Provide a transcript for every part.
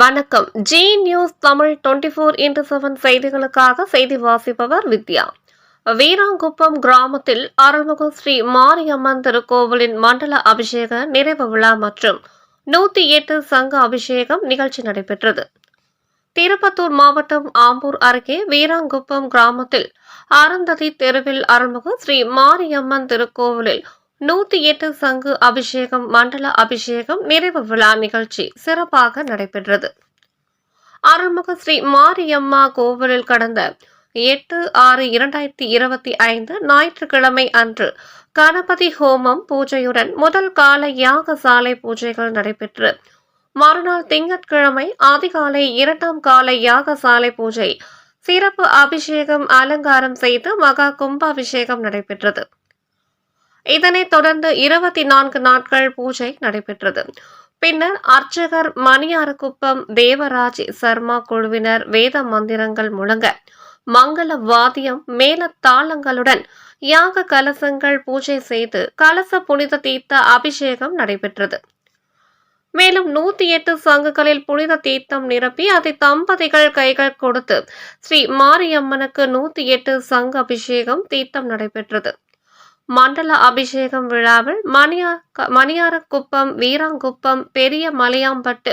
வணக்கம். Zee news Tamil twenty four into seven செய்திகளுக்காக செய்தி வாசிப்பவர் வித்யா. வீராங்குப்பம் கிராமத்தில் அருள்மிகு ஸ்ரீ மாரியம்மன் திருக்கோவிலின் மண்டல அபிஷேக நிறைவு விழா மற்றும் நூத்தி எட்டு சங்க அபிஷேகம் நிகழ்ச்சி நடைபெற்றது. திருப்பத்தூர் மாவட்டம் ஆம்பூர் அருகே வீராங்குப்பம் கிராமத்தில் அருந்ததி தெருவில் அருள்மிகு ஸ்ரீ மாரியம்மன் திருக்கோவிலில் நூத்தி எட்டு சங்கு அபிஷேகம் மண்டல அபிஷேகம் நிறைவு விழா நிகழ்ச்சி சிறப்பாக நடைபெற்றது. அருள்மிகு ஸ்ரீ மாரியம்மா கோவிலில் கடந்த எட்டு ஆறு இரண்டாயிரத்தி இருபத்தி ஐந்து ஞாயிற்றுக்கிழமை அன்று கணபதி ஹோமம் பூஜையுடன் முதல் கால யாகசாலை பூஜைகள் நடைபெற்று மறுநாள் திங்கட்கிழமை அதிகாலை இரண்டாம் கால யாகசாலை பூஜை சிறப்பு அபிஷேகம் அலங்காரம் செய்து மகா கும்பாபிஷேகம் நடைபெற்றது. இதனைத் தொடர்ந்து இருபத்தி நான்கு நாட்கள் பூஜை நடைபெற்றது. பின்னர் அர்ச்சகர் மணியாரக்குப்பம் தேவராஜ் சர்மா குழுவினர் வேத மந்திரங்கள் முழங்க மங்கள வாத்தியம் மேலத்தாளங்களுடன் யாக கலசங்கள் பூஜை செய்து கலச புனித தீர்த்த அபிஷேகம் நடைபெற்றது. மேலும் நூத்தி எட்டு சங்குகளில் புனித தீர்த்தம் நிரப்பி அதை தம்பதிகள் கைகள் கொடுத்து ஸ்ரீ மாரியம்மனுக்கு நூத்தி எட்டு சங்கு அபிஷேகம் தீர்த்தம் நடைபெற்றது. மண்டல அபிஷேகம் விழாவில் மணியா மணியாரக்குப்பம் வீராங்குப்பம் பெரிய மலையாம்பட்டு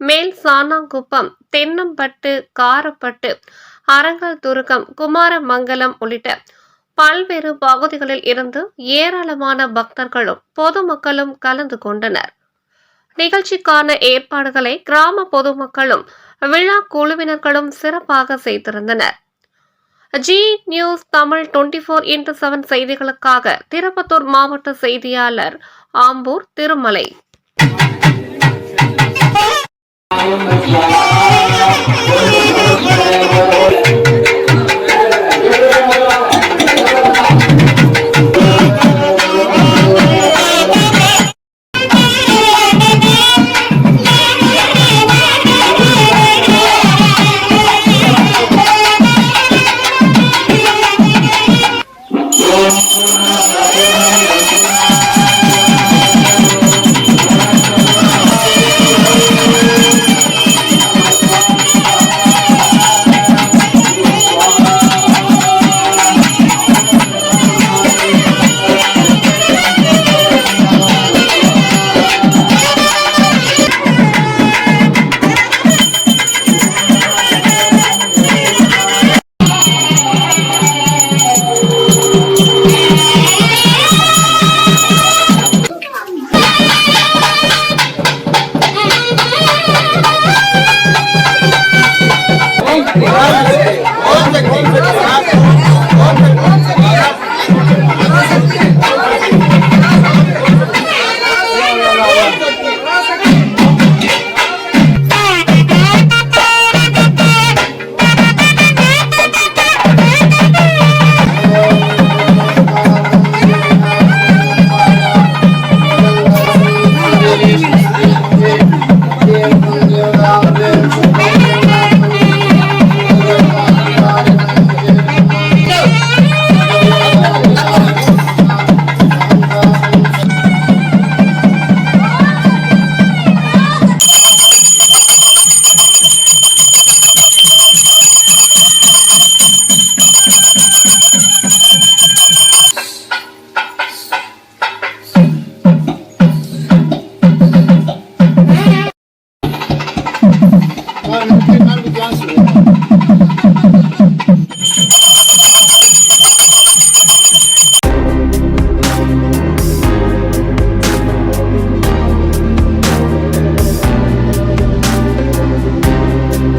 மேல் சாணாங்குப்பம் தென்னம்பட்டு காரப்பட்டு அரங்கல் துருக்கம் குமாரமங்கலம் உள்ளிட்ட பல்வேறு பகுதிகளில் இருந்து ஏராளமான பக்தர்களும் பொதுமக்களும் கலந்து கொண்டனர். நிகழ்ச்சிக்கான ஏற்பாடுகளை கிராம பொதுமக்களும் விழா குழுவினர்களும் சிறப்பாக செய்திருந்தனர். Zee news Tamil twenty four into seven செய்திகளுக்காக திருப்பத்தூர் மாவட்ட செய்தியாளர் ஆம்பூர் திருமலை ¡Vamos!